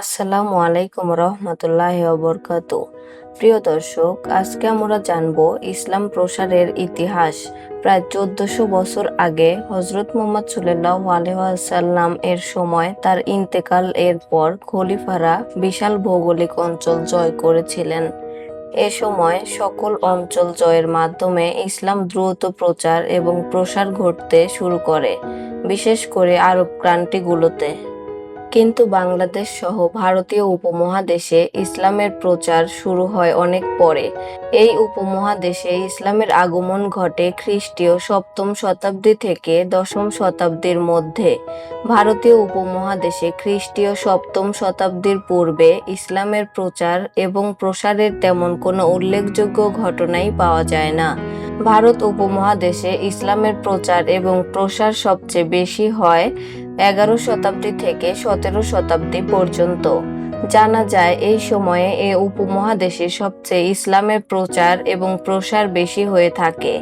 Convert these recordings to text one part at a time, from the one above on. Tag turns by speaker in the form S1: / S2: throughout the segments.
S1: আসসালামু আলাইকুম রহমতুল্লাহ বরকাত। প্রিয় দর্শক, আজকে আমরা জানব ইসলাম প্রসারের ইতিহাস। প্রায় চোদ্দশো বছর আগে হজরত মোহাম্মদ সাল্লাহ আলহাসাল্লাম এর সময় তার ইন্তেকাল এর পর খলিফারা বিশাল ভৌগোলিক অঞ্চল জয় করেছিলেন। এ সময় সকল অঞ্চল জয়ের মাধ্যমে ইসলাম দ্রুত প্রচার এবং প্রসার ঘটতে শুরু করে, বিশেষ করে আরব ক্রান্তিগুলোতে। কিন্তু বাংলাদেশ সহ ভারতীয় উপমহাদেশে ইসলামের প্রচার শুরু হয় অনেক পরে। এই উপমহাদেশে ইসলামের আগমন ঘটে খ্রিস্টীয় সপ্তম শতাব্দী থেকে দশম শতাব্দীর মধ্যে। ভারতীয় উপমহাদেশে খ্রিস্টীয় সপ্তম শতাব্দীর পূর্বে ইসলামের প্রচার এবং প্রসারের তেমন কোনো উল্লেখযোগ্য ঘটনাই পাওয়া যায় না। ভারত উপমহাদেশে ইসলামের প্রচার এবং প্রসার সবচেয়ে বেশি হয় এগারো শতাব্দী থেকে সতেরো শতাব্দী পর্যন্ত। জানা যায়, এই সময়ে এ উপমহাদেশে সবচেয়ে ইসলামের প্রচার এবং প্রসার বেশি হয়ে থাকে।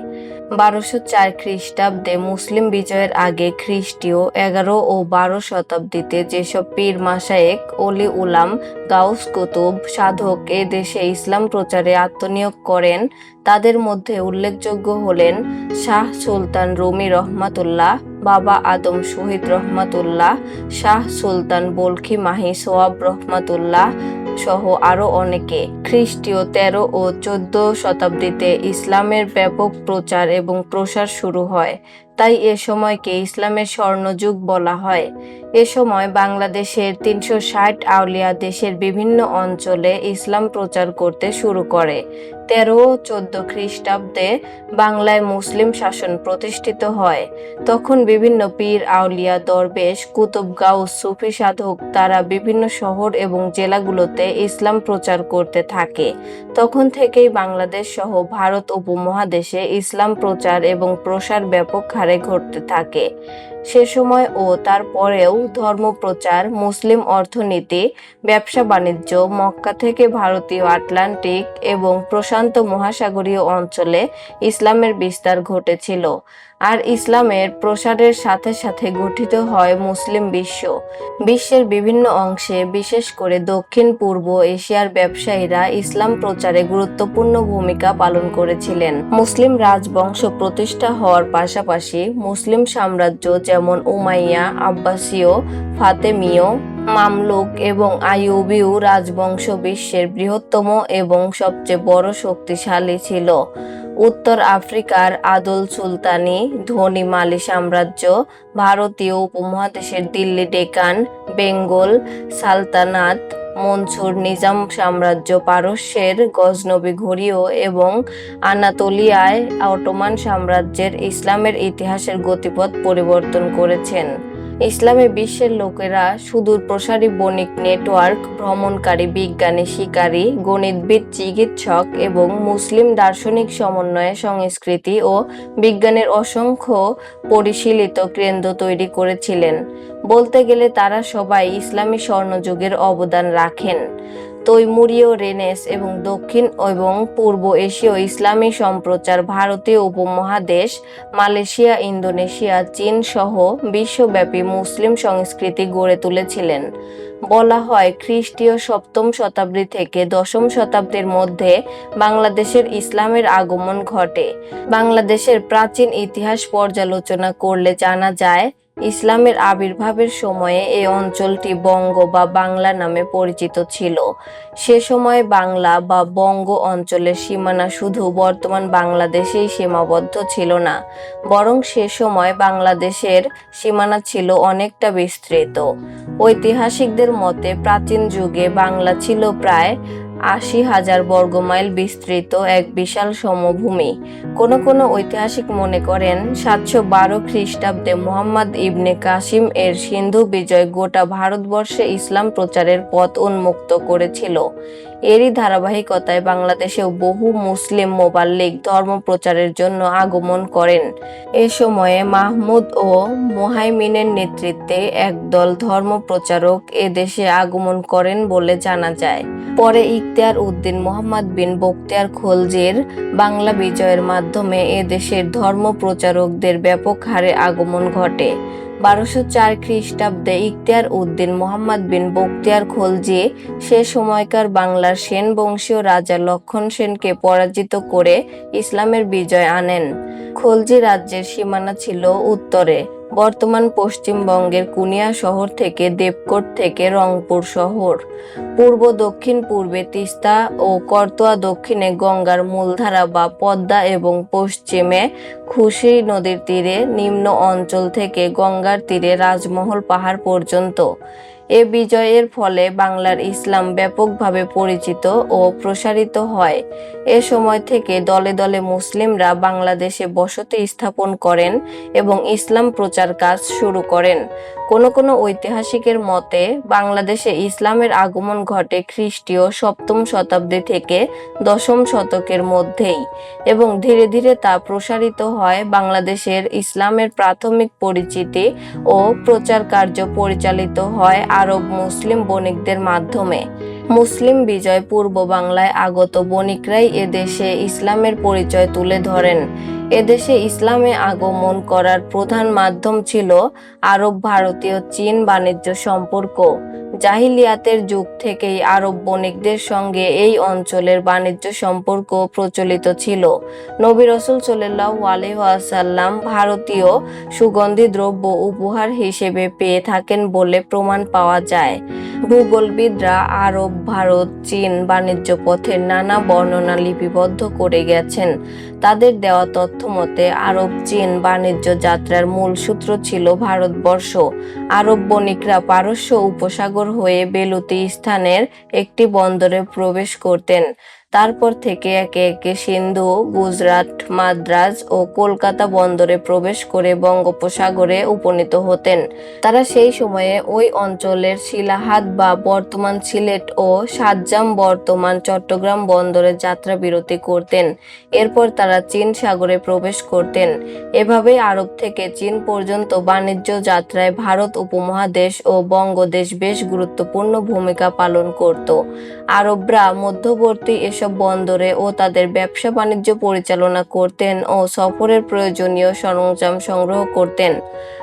S1: বারোশো চার খ্রিস্টাব্দে মুসলিম বিজয়ের আগে খ্রিস্টীয় এগারো ও বারো শতাব্দীতে যেসব পীর মাসায়েক অলি উলাম, গাউস কুতুব, সাধক এ দেশে ইসলাম প্রচারে আত্মনিয়োগ করেন, তাদের মধ্যে উল্লেখযোগ্য হলেন শাহ সুলতান রুমি রহমাতুল্লাহ, বাবা আদম শহীদ রহমাতুল্লাহ, শাহ সুলতান বলখি মাহি সোয়াব রহমাতুল্লাহ সহ আরও অনেকে। খ্রিস্টীয় তেরো ও চোদ্দ শতাব্দীতে ইসলামের ব্যাপক প্রচার এবং প্রসার শুরু হয়। তাই এ সময়কে ইসলামের স্বর্ণযুগ বলা হয়। এ সময় বাংলাদেশের তিনশো ষাট আউলিয়া দেশের বিভিন্ন অঞ্চলে ইসলাম প্রচার করতে শুরু করে। তেরো ও চোদ্দ খ্রিস্টাব্দে বাংলায় মুসলিম শাসন প্রতিষ্ঠিত হয়। তখন বিভিন্ন পীর আউলিয়া, দরবেশ কুতুব সুফি সাধক তারা বিভিন্ন শহর এবং জেলাগুলোতে ইসলাম প্রচার করতে থাকে। তখন থেকেই বাংলাদেশ সহ ভারত উপমহাদেশে ইসলাম প্রচার এবং প্রসার ব্যাপক হারে ঘটতে থাকে। সে সময় ও তারপরেও ধর্মপ্রচার মুসলিম অর্থনীতি, ব্যবসা বাণিজ্য, মক্কা থেকে ভারতীয় আটলান্টিক এবং প্রশান্ত মহাসাগরীয় অঞ্চলে ইসলামের বিস্তার ঘটেছিল। আর ইসলামের প্রসারের সাথে সাথে গঠিত হয় মুসলিম বিশ্ব। বিশ্বের বিভিন্ন অংশে, বিশেষ করে দক্ষিণ, পূর্ব এশিয়ার ব্যবসায়ীরা ইসলাম প্রচারে গুরুত্বপূর্ণ ভূমিকা পালন করেছিলেন। মুসলিম রাজবংশ প্রতিষ্ঠা হওয়ার পাশাপাশি মুসলিম সাম্রাজ্য যেমন উমাইয়া, আব্বাসীয়, ফাতেমীয়, মামলুক এবং আইয়ুবীয় রাজবংশ বিশ্বের বৃহত্তম এবং সবচেয়ে বড় শক্তিশালী ছিল। উত্তর আফ্রিকার আদল সুলতানি, ধনী মালি সাম্রাজ্য, ভারতীয় উপমহাদেশের দিল্লি ডেকান, বেঙ্গল সালতানাত, মনসুর নিজাম সাম্রাজ্য পারস্যের গজনবী ঘুরিও এবং আনাতোলিয়ায় অটোমান সাম্রাজ্যের ইসলামের ইতিহাসের গতিপথ পরিবর্তন করেছেন। ইসলামী বিশ্বের লোকেরা সুদূর প্রসারী বণিক নেটওয়ার্ক, ভ্রমণকারী বিজ্ঞানী শিকারী গণিতবিদ চিকিৎসক এবং মুসলিম দার্শনিক সমন্বয়ে সংস্কৃতি ও বিজ্ঞানের অসংখ্য পরিশীলিত কেন্দ্র তৈরি করেছিলেন। বলতে গেলে তারা সবাই ইসলামী স্বর্ণযুগের অবদান রাখেন। তৈমুরীয় রেনেস এবং দক্ষিণ এবং পূর্ব এশীয় ইসলামী সম্প্রচার, ভারতীয় উপমহাদেশ, মালয়েশিয়া, ইন্দোনেশিয়া, চীন সহ বিশ্বব্যাপী মুসলিম সংস্কৃতি গড়ে তুলেছিলেন। বলা হয়, খ্রিস্টীয় সপ্তম শতাব্দী থেকে দশম শতাব্দীর মধ্যে বাংলাদেশের ইসলামের আগমন ঘটে। বাংলাদেশের প্রাচীন ইতিহাস পর্যালোচনা করলে জানা যায় ইসলামের আবির্ভাবের সময়ে এই অঞ্চলটি বঙ্গ বা বাংলা নামে পরিচিত ছিল। সে সময় বাংলা বা বঙ্গ অঞ্চলের সীমানা শুধু বর্তমান বাংলাদেশেই সীমাবদ্ধ ছিল না, বরং সে সময় বাংলাদেশের সীমানা ছিল অনেকটা বিস্তৃত। ঐতিহাসিকদের মতে প্রাচীন যুগে বাংলা ছিল প্রায় আশি হাজার বর্গমাইল বিস্তৃত এক বিশাল সমভূমি। কোনো কোনো ঐতিহাসিক মনে করেন, সাতশো বারো খ্রিস্টাব্দে মোহাম্মদ ইবনে কাসিম এর সিন্ধু বিজয় গোটা ভারতবর্ষে ইসলাম প্রচারের পথ উন্মুক্ত করেছিল। এরই ধারাবাহিকতায় বাংলাদেশেও বহু মুসলিম মোবাল্লিক ধর্ম প্রচারের জন্য আগমন করেন। এ সময়ে মাহমুদ ও মোহাইমিনের নেতৃত্বে একদল ধর্ম প্রচারক এদেশে আগমন করেন বলে জানা যায়। পরে ইখতিয়ার উদ্দিন মোহাম্মদ বিন বখতিয়ার খলজির বাংলা বিজয়ের মাধ্যমে এ দেশের ধর্ম প্রচারকদের ব্যাপক হারে আগমন ঘটে। বারোশো চার খ্রিস্টাব্দে ইখতিয়ার উদ্দিন মোহাম্মদ বিন বক্তিয়ার খলজি সে সময়কার বাংলার সেন বংশীয় রাজা লক্ষণ সেনকে পরাজিত করে ইসলামের বিজয় আনেন। খলজি রাজ্যের সীমানা ছিল উত্তরে। বর্তমান পশ্চিমবঙ্গের কুনিয়া শহর থেকে দেবকোট থেকে রংপুর শহর। পূর্ব, দক্ষিণ, পূর্বে তিস্তা ও করতোয়া দক্ষিণে গঙ্গার মূলধারা বা পদ্মা এবং পশ্চিমে খুশি নদীর তীরে নিম্ন অঞ্চল থেকে গঙ্গার তীরে রাজমহল পাহাড় পর্যন্ত। এ বিজয়ের ফলে বাংলার ইসলাম ব্যাপকভাবে পরিচিত ও প্রসারিত হয়। এ সময় থেকে দলে দলে মুসলিমরা বাংলাদেশে বসতি স্থাপন করেন এবং ইসলাম প্রচার কাজ শুরু করেন। কোন কোন ঐতিহাসিকের মতে, বাংলাদেশে ইসলামের আগমন ঘটে খ্রিস্টীয় সপ্তম শতাব্দী থেকে দশম শতকের মধ্যেই এবং ধীরে ধীরে তা প্রসারিত হয় বাংলাদেশের ইসলামের প্রাথমিক পরিচিতি ও প্রচার কার্য পরিচালিত হয় আরব মুসলিম বণিকদের মাধ্যমে। মুসলিম বিজয় পূর্ব বাংলায় আগত বণিকরাই এদেশে ইসলামের পরিচয় তুলে ধরেন। এদেশে ইসলামে আগমন করার প্রধান মাধ্যম ছিল আরব ভারতীয় চীন বাণিজ্য সম্পর্ক। জাহিলিয়াতের যুগ থেকেই আরব বণিকদের সঙ্গে এই অঞ্চলের বাণিজ্য সম্পর্ক প্রচলিত ছিল। নবী রসুল সাল্লাহ আলহাসাল্লাম ভারতীয় সুগন্ধি দ্রব্য উপহার হিসেবে পেয়ে থাকেন বলে প্রমাণ পাওয়া যায়। ভূগোলবিদরা আরব, ভারত, চীন বাণিজ্য পথের নানা বর্ণনা লিপিবদ্ধ করে গেছেন। তাদের দেওয়া তথ্য মতে আরব চীন বাণিজ্য যাত্রার মূল সূত্র ছিল ভারতবর্ষ। আরব বণিকরা পারস্য উপসাগর হয়ে বেলুতি স্থানের একটি বন্দরে প্রবেশ করতেন। তারপর থেকে একে একে সিন্ধু, গুজরাট, মাদ্রাজ ও কলকাতা বন্দরে প্রবেশ করে বঙ্গোপসাগরে উপনীত হতেন। তারা সেই সময়ে ওই অঞ্চলের শিলাহাট বা বর্তমান সিলেট ও সাতজাম বর্তমান চট্টগ্রাম বন্দরে যাত্রা বিরতি করতেন। এরপর তারা চীন সাগরে প্রবেশ করতেন। এভাবেই আরব থেকে চীন পর্যন্ত বাণিজ্য যাত্রায় ভারত উপমহাদেশ ও বঙ্গদেশ বেশ গুরুত্বপূর্ণ ভূমিকা পালন করত। আরবরা মধ্যবর্তী এসব বন্দরে ও তাদের ব্যবসা বাণিজ্য পরিচালনা করতেন ও সফরের প্রয়োজনীয় সরঞ্জাম সংগ্রহ করতেন।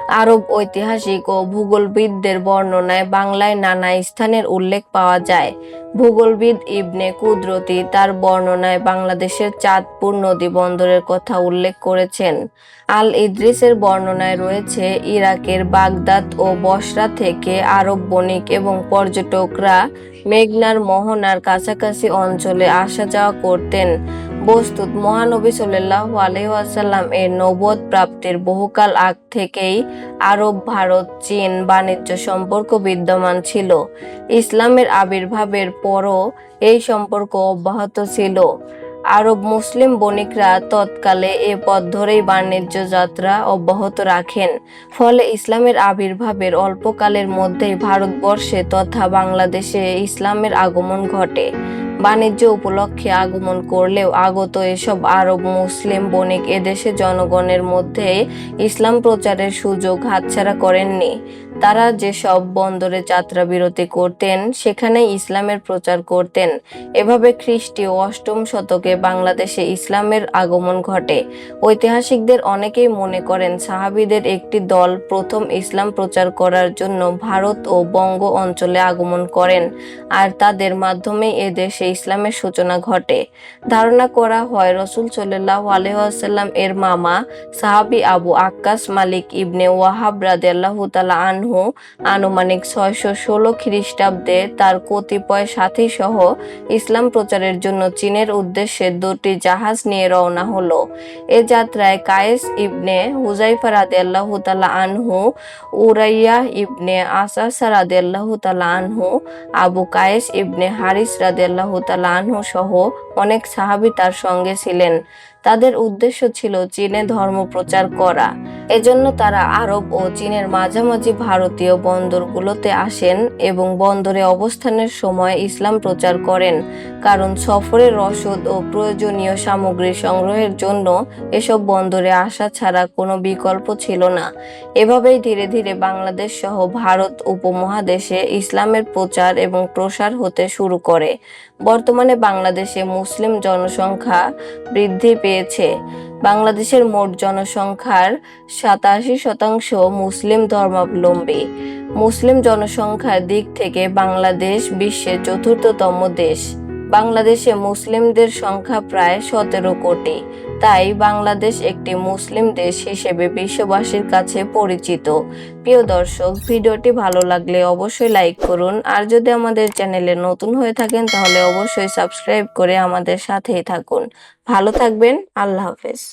S1: আরব ঐতিহাসিক ও ভূগোলবিদদের বর্ণনায় বাংলায় নানা স্থানের উল্লেখ পাওয়া যায়। ভূগোলবিদ ইবনে কুদরতি তার বর্ণনায় বাংলাদেশের চাঁদপুর নদী বন্দরের কথা উল্লেখ করেছেন। আল ইদ্রিসের বর্ণনায় রয়েছে, ইরাকের বাগদাদ ও বসরা থেকে আরব বণিক এবং পর্যটকরা মেঘনার মোহনার কাছাকাছি অঞ্চলে আসা যাওয়া করতেন। বস্তুত মহানবী সাল্লাহ আলহাসাল্লাম এর নবদ প্রাপ্তির বহুকাল আগ থেকেই আরব, ভারত, চীন বাণিজ্য সম্পর্ক বিদ্যমান ছিল। ইসলামের আবির্ভাবের পরও এই সম্পর্ক অব্যাহত ছিল। আরব মুসলিম বণিকরা তৎকালে এ পথ ধরেই বাণিজ্য যাত্রা অব্যাহত রাখেন। ফলে ইসলামের আবির্ভাবের অল্পকালের মধ্যেই ভারতবর্ষে তথা বাংলাদেশে ইসলামের আগমন ঘটে। বাণিজ্য উপলক্ষে আগমন করলেও আগত এসব আরব মুসলিম বণিক এদেশে জনগণের মধ্যে ইসলাম প্রচারের সুযোগ হাতছাড়া করেননি। তারা যেসব বন্দরে যাত্রা বিরতি করতেন, সেখানে ইসলামের প্রচার করতেন। এভাবে খ্রিস্টীয় অষ্টম শতকে বাংলাদেশে ইসলামের আগমন ঘটে। ঐতিহাসিকদের অনেকেই মনে করেন সাহাবিদের একটি দল প্রথম ইসলাম প্রচার করার জন্য ভারত ও বঙ্গ অঞ্চলে আগমন করেন, আর তাদের মাধ্যমে এদেশে ইসলামের সূচনা ঘটে। ধারণা করা হয় রসুল সাল্লাহ আলহাম এর মামা সাহাবি আবু আক্কাস মালিক ইবনে ওয়াহাব রাদিয়াল্লাহু তাআলা আনহু আনুমানিক ছয়শো ষোলো খ্রিস্টাব্দে তার কতিপয় সাথী সহ ইসলাম প্রচারের জন্য চীনের উদ্দেশ্যে দুটি জাহাজ নিয়ে রওনা হলো। এ যাত্রায় কায়েস ইবনে হুজাইফা রাদিয়াল্লাহু আনহু, উরাইয়া ইবনে আসাসা রাদিয়াল্লাহু তাআলা আনহু, আবু কায়েস ইবনে হারিস রাদিয়াল্লাহু আনহু সহ অনেক সাহাবী তার সঙ্গে ছিলেন। তাদের উদ্দেশ্য ছিল চীনে ধর্ম প্রচার করা। এজন্য তারা আরব ও চীনের মাঝামাঝি ভারতীয় বন্দরগুলোতে আসেন এবং বন্দরে অবস্থানের সময় ইসলাম প্রচার করেন। কারণ সফরের রসদ ও প্রয়োজনীয় সামগ্রী সংগ্রহের জন্য এসব বন্দরে আসা ছাড়া কোনো বিকল্প ছিল না। এভাবেই ধীরে ধীরে বাংলাদেশ সহ ভারত উপমহাদেশে ইসলামের প্রচার এবং প্রসার হতে শুরু করে। বর্তমানে বাংলাদেশে মুসলিম জনসংখ্যা বৃদ্ধি পেয়েছে। বাংলাদেশের মোট জনসংখ্যার সাতাশি শতাংশ মুসলিম ধর্মাবলম্বী। মুসলিম জনসংখ্যার দিক থেকে বাংলাদেশ বিশ্বের চতুর্থতম দেশ। বাংলাদেশে মুসলিমদের সংখ্যা প্রায় সতেরো কোটি। তাই বাংলাদেশ একটি মুসলিম দেশ হিসেবে বিশ্ববাসীর কাছে পরিচিত। প্রিয় দর্শক, ভিডিওটি ভালো লাগলে অবশ্যই লাইক করুন। আর যদি আমাদের চ্যানেলে নতুন হয়ে থাকেন, তাহলে অবশ্যই সাবস্ক্রাইব করে আমাদের সাথেই থাকুন। ভালো থাকবেন, আল্লাহ হাফেজ।